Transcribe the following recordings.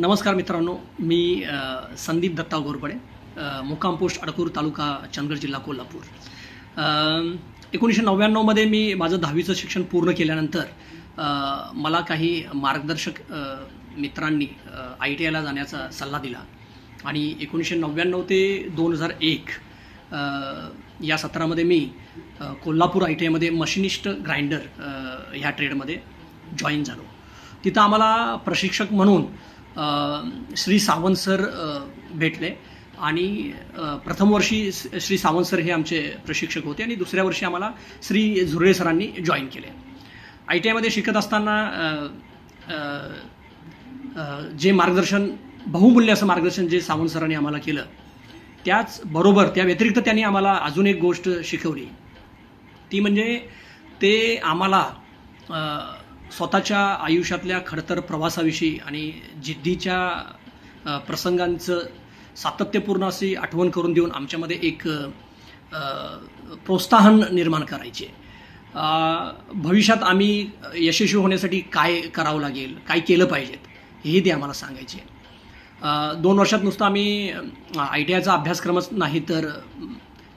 नमस्कार मित्रांनो मी संदीप दत्ता गोरपडे मुक्काम पोस्ट अडकूर तालुका चंदगड जिल्हा कोल्हापूर. एकोणीसशे नव्याण्णवमध्ये मी माझं दहावीचं शिक्षण पूर्ण केल्यानंतर मला काही मार्गदर्शक मित्रांनी आय टी आयला जाण्याचा सल्ला दिला. आणि एकोणीसशे नव्याण्णव ते दोन हजार एक या सत्रामध्ये मी कोल्हापूर आय टी आयमध्ये मशिनिस्ट ग्राइंडर ह्या ट्रेडमध्ये जॉईन झालो. तिथं आम्हाला प्रशिक्षक म्हणून श्री सावंत सर भेटले. आणि प्रथम वर्षी श्री सावंत सर हे आमचे प्रशिक्षक होते आणि दुसऱ्या वर्षी आम्हाला श्री झुरळे सरांनी जॉईन केले. आय टी आयमध्ये शिकत असताना जे मार्गदर्शन बहुमूल्य असं मार्गदर्शन जे सावंत सरांनी आम्हाला केलं त्याच बरोबर त्या व्यतिरिक्त त्यांनी आम्हाला अजून एक गोष्ट शिकवली. ती म्हणजे ते आम्हाला स्वतःच्या आयुष्यातल्या खडतर प्रवासाविषयी आणि जिद्दीच्या प्रसंगांचं सातत्यपूर्ण अशी आठवण करून देऊन आमच्यामध्ये एक प्रोत्साहन निर्माण करायचे. भविष्यात आम्ही यशस्वी होण्यासाठी काय करावं लागेल काय केलं पाहिजेत हेही ते आम्हाला सांगायचे. दोन वर्षात नुसतं आम्ही आय टी आयचा अभ्यासक्रमच नाही तर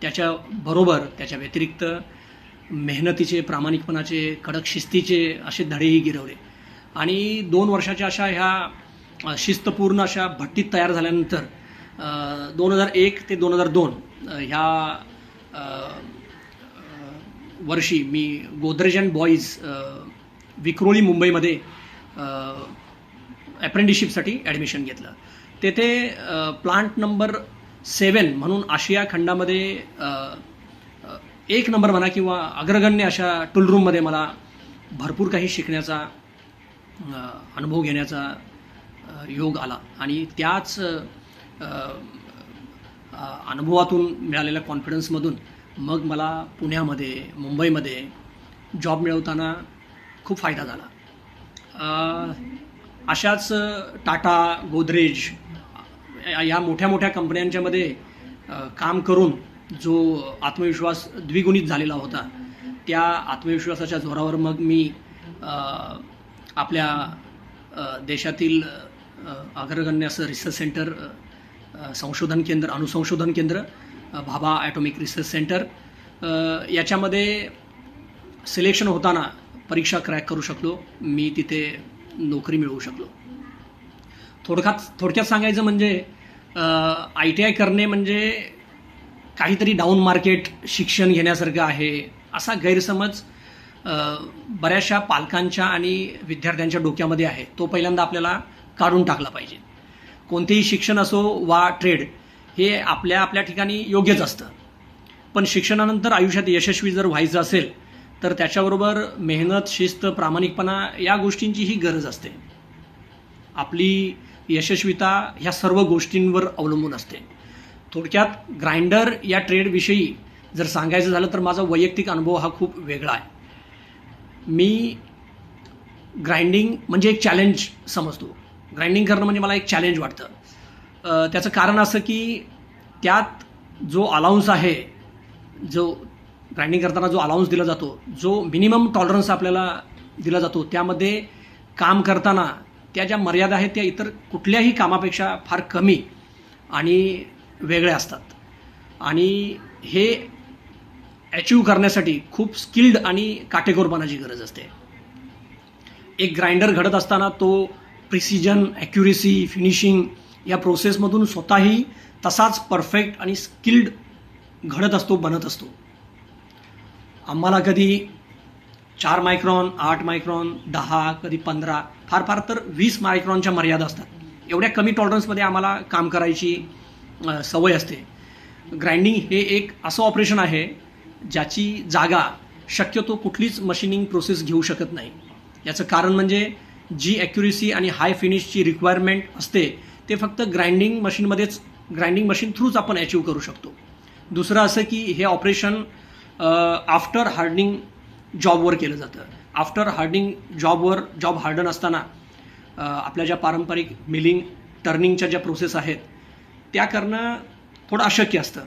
त्याच्याबरोबर त्याच्या व्यतिरिक्त मेहनतीचे प्रामाणिकपणाचे कडक शिस्तीचे असे धडेही गिरवले. आणि दोन वर्षाच्या अशा ह्या शिस्तपूर्ण अशा भट्टीत तयार झाल्यानंतर दोन हजार एक ते दोन हजार दोन ह्या वर्षी मी गोदरेज अँड बॉईज विक्रोळी मुंबईमध्ये अप्रेंटिसशिपसाठी ॲडमिशन घेतलं. तेथे प्लांट नंबर सेवन म्हणून आशिया खंडामध्ये एक नंबर म्हणा किंवा अग्रगण्य अशा टूलरूममध्ये मला भरपूर काही शिकण्याचा अनुभव घेण्याचा योग आला. आणि त्याच अनुभवातून मिळालेल्या कॉन्फिडन्समधून मग मला पुण्यामध्ये मुंबईमध्ये जॉब मिळवताना खूप फायदा झाला. अशाच टाटा गोदरेज या- मोठ्या मोठ्या कंपन्यांच्यामध्ये काम करून जो आत्मविश्वास द्विगुणित झालेला होता त्या आत्मविश्वासाच्या जोरावर मग मी आपल्या देशातील अग्रगण्य असं रिसर्च सेंटर संशोधन केंद्र अणुसंशोधन केंद्र भाभा ॲटॉमिक रिसर्च सेंटर याच्यामध्ये सिलेक्शन होताना परीक्षा क्रॅक करू शकलो मी तिथे नोकरी मिळवू शकलो. थोडक्यात थोडक्यात सांगायचं म्हणजे आय टी आय करणे म्हणजे काहीतरी डाऊन मार्केट शिक्षण घेण्यासारखं आहे असा गैरसमज बऱ्याचशा पालकांच्या आणि विद्यार्थ्यांच्या डोक्यामध्ये आहे. तो पहिल्यांदा आपल्याला काढून टाकला पाहिजे. कोणतेही शिक्षण असो वा ट्रेड हे आपल्या आपल्या ठिकाणी योग्यच असतं. पण शिक्षणानंतर आयुष्यात यशस्वी जर व्हायचं असेल तर त्याच्याबरोबर मेहनत शिस्त प्रामाणिकपणा या गोष्टींचीही गरज असते. आपली यशस्विता ह्या सर्व गोष्टींवर अवलंबून असते. थोडक्यात ग्राइंडर या ट्रेडविषयी जर सांगायचं झालं तर माझा वैयक्तिक अनुभव हा खूप वेगळा आहे. मी ग्राइंडिंग म्हणजे एक चॅलेंज समजतो. ग्राइंडिंग करणं म्हणजे मला एक चॅलेंज वाटतं. त्याचं कारण असं की त्यात जो अलाउन्स आहे जो ग्राइंडिंग करताना जो अलाउन्स दिला जातो जो मिनिमम टॉलरन्स आपल्याला दिला जातो त्यामध्ये काम करताना त्या ज्या मर्यादा आहेत त्या इतर कुठल्याही कामापेक्षा फार कमी आणि वेगळ्या असतात. आणि हे अचीव करण्यासाठी खूप स्किल्ड आणि काटेकोरपणाची गरज असते. एक ग्राइंडर घडत असताना तो प्रिसिजन ॲक्युरेसी फिनिशिंग या प्रोसेसमधून स्वतःही तसाच परफेक्ट आणि स्किल्ड घडत असतो बनत असतो. आम्हाला कधी चार मायक्रॉन आठ मायक्रॉन दहा कधी पंधरा फार फार तर वीस मायक्रॉनच्या मर्यादा असतात. एवढ्या कमी टॉलरन्समध्ये आम्हाला काम करायची सवय असते. ग्राइंडिंग हे एक असं ऑपरेशन आहे ज्याची जागा शक्यतो कुठलीच मशिनिंग प्रोसेस घेऊ शकत नाही. याचं कारण म्हणजे जी ॲक्युरेसी आणि हाय फिनिशची रिक्वायरमेंट असते ते फक्त ग्राइंडिंग मशीनमध्येच ग्राइंडिंग मशीन थ्रूच आपण अचीव करू शकतो. दुसरं असं की हे ऑपरेशन आफ्टर हार्डनिंग जॉबवर केलं जातं. आफ्टर हार्डनिंग जॉबवर जॉब हार्डन असताना आपल्या ज्या पारंपरिक मिलिंग टर्निंगच्या ज्या प्रोसेस आहेत त्या करणं थोडं अशक्य असतं.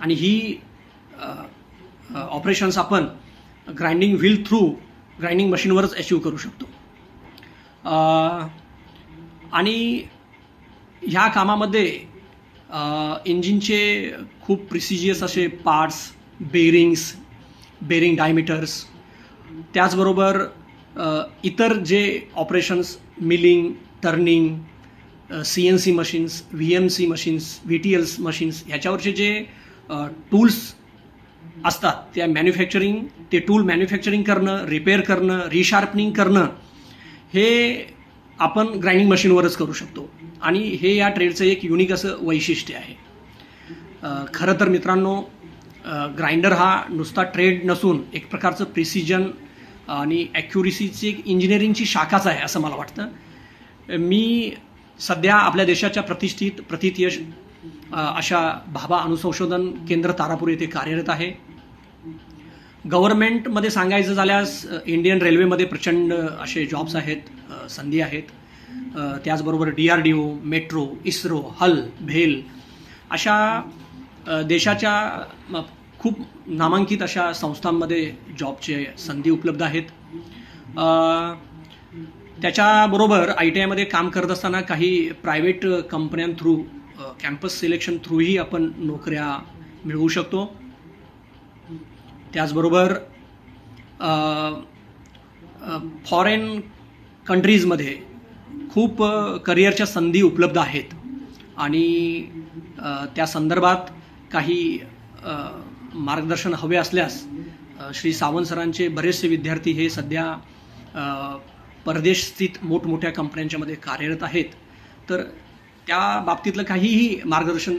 आणि ही ऑपरेशन्स आपण ग्राइंडिंग व्हील थ्रू ग्राइंडिंग मशीनवरच अचीव करू शकतो. आणि ह्या कामामध्ये इंजिनचे खूप प्रिसिजियस असे पार्ट्स बेरिंग्स बेरिंग डायमीटर्स त्याचबरोबर इतर जे operations milling turning C N C machines V M C machines V T Ls machines ह्याच्यावरचे जे टूल्स असतात त्या मॅन्युफॅक्चरिंग ते टूल मॅन्युफॅक्चरिंग करणं रिपेअर करणं रिशार्पनिंग करणं हे आपण ग्राइंडिंग मशीनवरच करू शकतो. आणि हे या ट्रेडचं एक युनिक असं वैशिष्ट्य आहे. खरं तर मित्रांनो ग्राइंडर हा नुसता ट्रेड नसून एक प्रकारचं प्रिसिजन आणि ॲक्युरेसीची एक इंजिनिअरिंगची शाखाच आहे असं मला वाटतं. मी सध्या आपल्या देशाच्या प्रतिष्ठित प्रतितयश अशा भाभा अणुसंशोधन केंद्र तारापूर येथे कार्यरत आहे. गव्हर्नमेंटमध्ये सांगायचं झाल्यास इंडियन रेल्वेमध्ये प्रचंड असे जॉब्स आहेत संधी आहेत. त्याचबरोबर D R D O metro ISRO HAL भेल अशा देशाच्या खूप नामांकित अशा संस्थांमध्ये जॉबचे संधी उपलब्ध आहेत. त्याच्याबरोबर आय टी आयमध्ये काम करत असताना काही प्रायव्हेट कंपन्यां थ्रू कॅम्पस सिलेक्शन थ्रूही आपण नोकऱ्या मिळवू शकतो. त्याचबरोबर फॉरेन कंट्रीजमध्ये खूप करिअरच्या संधी उपलब्ध आहेत. आणि त्या संदर्भात काही मार्गदर्शन हवे असल्यास श्री सावंत सरांचे बरेचसे विद्यार्थी हे सध्या परदेश स्थित मोठमोठ्या कंपन्यांच्यामध्ये कार्यरत आहेत. तर त्या बाबतीतलं काहीही मार्गदर्शन